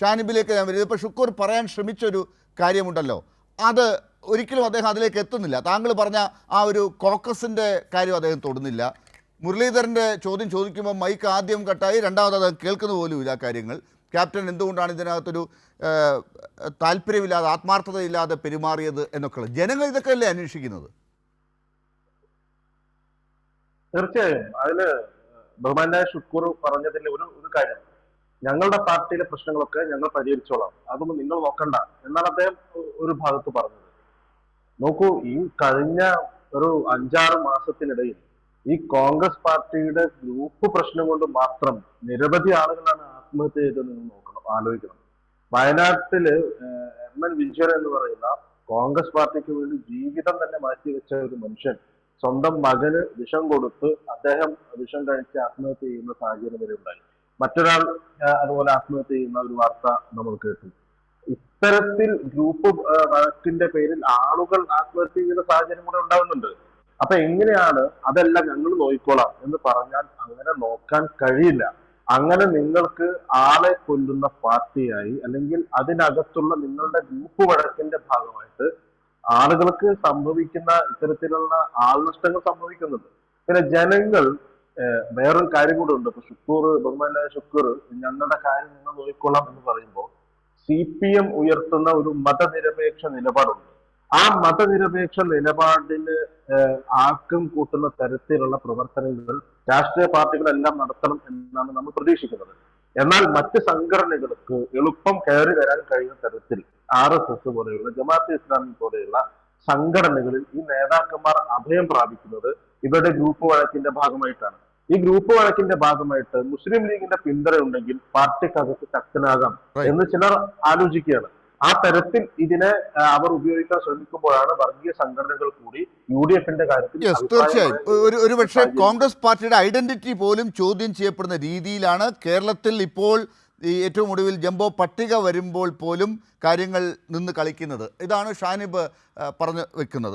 ഷാനിബിലേക്ക് ഞാൻ വരുന്നത്. ഇപ്പോൾ ഷുക്കൂർ പറയാൻ ശ്രമിച്ചൊരു കാര്യമുണ്ടല്ലോ. അത് ഒരിക്കലും അദ്ദേഹം അതിലേക്ക് എത്തുന്നില്ല. താങ്കൾ പറഞ്ഞ ആ ഒരു കോക്കസിന്റെ കാര്യം അദ്ദേഹം തൊടുന്നില്ല. മുരളീധരന്റെ ചോദ്യം ചോദിക്കുമ്പോൾ മൈക്ക് ആദ്യം കട്ടായി രണ്ടാമത് അദ്ദേഹം കേൾക്കുന്ന പോലുമില്ല കാര്യങ്ങൾ. ക്യാപ്റ്റൻ എന്തുകൊണ്ടാണ് ഇതിനകത്തൊരു താല്പര്യമില്ലാതെ ആത്മാർത്ഥതയില്ലാതെ പെരുമാറിയത് എന്നൊക്കെയുള്ളത് ജനങ്ങൾ ഇതൊക്കെ അല്ലേ അന്വേഷിക്കുന്നത്? തീർച്ചയായും. അതിൽ ബഹുമാനായ ഷുക്കൂർ പറഞ്ഞതിൽ ഒരു ഒരു കാര്യം. ഞങ്ങളുടെ പാർട്ടിയിലെ പ്രശ്നങ്ങളൊക്കെ ഞങ്ങൾ പരിഹരിച്ചോളാം. അതൊന്നും നിങ്ങൾ നോക്കണ്ട. എന്നാണ് അദ്ദേഹം ഒരു ഭാഗത്ത് പറഞ്ഞത്. നോക്കൂ ഈ കഴിഞ്ഞ ഒരു അഞ്ചാറ് മാസത്തിനിടയിൽ ഈ കോൺഗ്രസ് പാർട്ടിയുടെ ഗ്രൂപ്പ് പ്രശ്നം കൊണ്ട് മാത്രം നിരവധി ആളുകളാണ് ആത്മഹത്യ ചെയ്തത് നിങ്ങൾ നോക്കണം ആലോചിക്കണം. വയനാട്ടിൽ എം എൻ വിജയൻ എന്ന് പറയുന്ന കോൺഗ്രസ് പാർട്ടിക്ക് വേണ്ടി ജീവിതം തന്നെ മാറ്റിവെച്ച ഒരു മനുഷ്യൻ സ്വന്തം മകന് വിഷം കൊടുത്ത് അദ്ദേഹം വിഷം കഴിച്ച് ആത്മഹത്യ ചെയ്യുന്ന സാഹചര്യം വരെ ഉണ്ടായി. മറ്റൊരാൾ അതുപോലെ ആത്മഹത്യ ചെയ്യുന്ന ഒരു വാർത്ത നമ്മൾ കേട്ടു. ഇത്തരത്തിൽ ഗ്രൂപ്പ് വഴക്കിന്റെ പേരിൽ ആളുകൾ ആത്മഹത്യ ചെയ്യുന്ന സാഹചര്യം കൂടെ ഉണ്ടാകുന്നുണ്ട് അപ്പൊ എങ്ങനെയാണ് അതല്ല ഞങ്ങൾ നോക്കിക്കോളാം എന്ന് പറഞ്ഞാൽ അങ്ങനെ നോക്കാൻ കഴിയില്ല. അങ്ങനെ നിങ്ങൾക്ക് ആളെ കൊല്ലുന്ന പാർട്ടിയായി അല്ലെങ്കിൽ അതിനകത്തുള്ള നിങ്ങളുടെ ഗ്രൂപ്പ് വഴക്കിന്റെ ഭാഗമായിട്ട് ആളുകൾക്ക് സംഭവിക്കുന്ന ഇത്തരത്തിലുള്ള ആൾനഷ്ടങ്ങൾ സംഭവിക്കുന്നുണ്ട്. പിന്നെ ജനങ്ങൾ വേറൊരു കാര്യം കൂടെ ഉണ്ട്. ഇപ്പൊ ഷുക്കൂർ ബഹുമാനായ ഷുക്കൂർ ഞങ്ങളുടെ കാര്യം നിങ്ങൾ നോക്കിക്കൊള്ളാം എന്ന് പറയുമ്പോൾ സി പി എം ഉയർത്തുന്ന ഒരു മതനിരപേക്ഷ നിലപാടുണ്ട്. ആ മതനിരപേക്ഷ നിലപാടിന് ആക്കം കൂട്ടുന്ന തരത്തിലുള്ള പ്രവർത്തനങ്ങൾ രാഷ്ട്രീയ പാർട്ടികളെല്ലാം നടത്തണം എന്നാണ് നമ്മൾ പ്രതീക്ഷിക്കുന്നത്. എന്നാൽ മറ്റ് സംഘടനകൾക്ക് എളുപ്പം കയറി വരാൻ കഴിയുന്ന തരത്തിൽ ആർ എസ് എസ് പോലെയുള്ള ജമാഅത്ത് ഇസ്ലാമി പോലെയുള്ള സംഘടനകളിൽ ഈ നേതാക്കന്മാർ അഭയം പ്രാപിക്കുന്നത് ഇവരുടെ ഗ്രൂപ്പ് വഴക്കിന്റെ ഭാഗമായിട്ടാണ്. ഈ ഗ്രൂപ്പ് വഴക്കിന്റെ ഭാഗമായിട്ട് മുസ്ലിം ലീഗിന്റെ പിന്തുണ ഉണ്ടെങ്കിൽ പാർട്ടിക്കകത്ത് ശക്തനാകാം എന്ന് ചിലർ ആലോചിക്കുകയാണ്. ആ തരത്തിൽ ഇതിനെ അവർ ഉപയോഗിക്കാൻ ശ്രമിക്കുമ്പോഴാണ് വർഗീയ സംഘടനകൾ കൂടി യു ഡി എഫിന്റെ കാര്യത്തിൽ തീർച്ചയായും. ഒരു ഒരു പക്ഷേ കോൺഗ്രസ് പാർട്ടിയുടെ ഐഡന്റിറ്റി പോലും ചോദ്യം ചെയ്യപ്പെടുന്ന രീതിയിലാണ്. കേരളത്തിൽ ഇപ്പോൾ ഈ ഏറ്റവും ഒടുവിൽ ജംബോ പട്ടിക വരുമ്പോൾ പോലും കാര്യങ്ങൾ നിന്ന് കളിക്കുന്നത്. ഇതാണ് ഷാനിബ് പറഞ്ഞു വെക്കുന്നത്.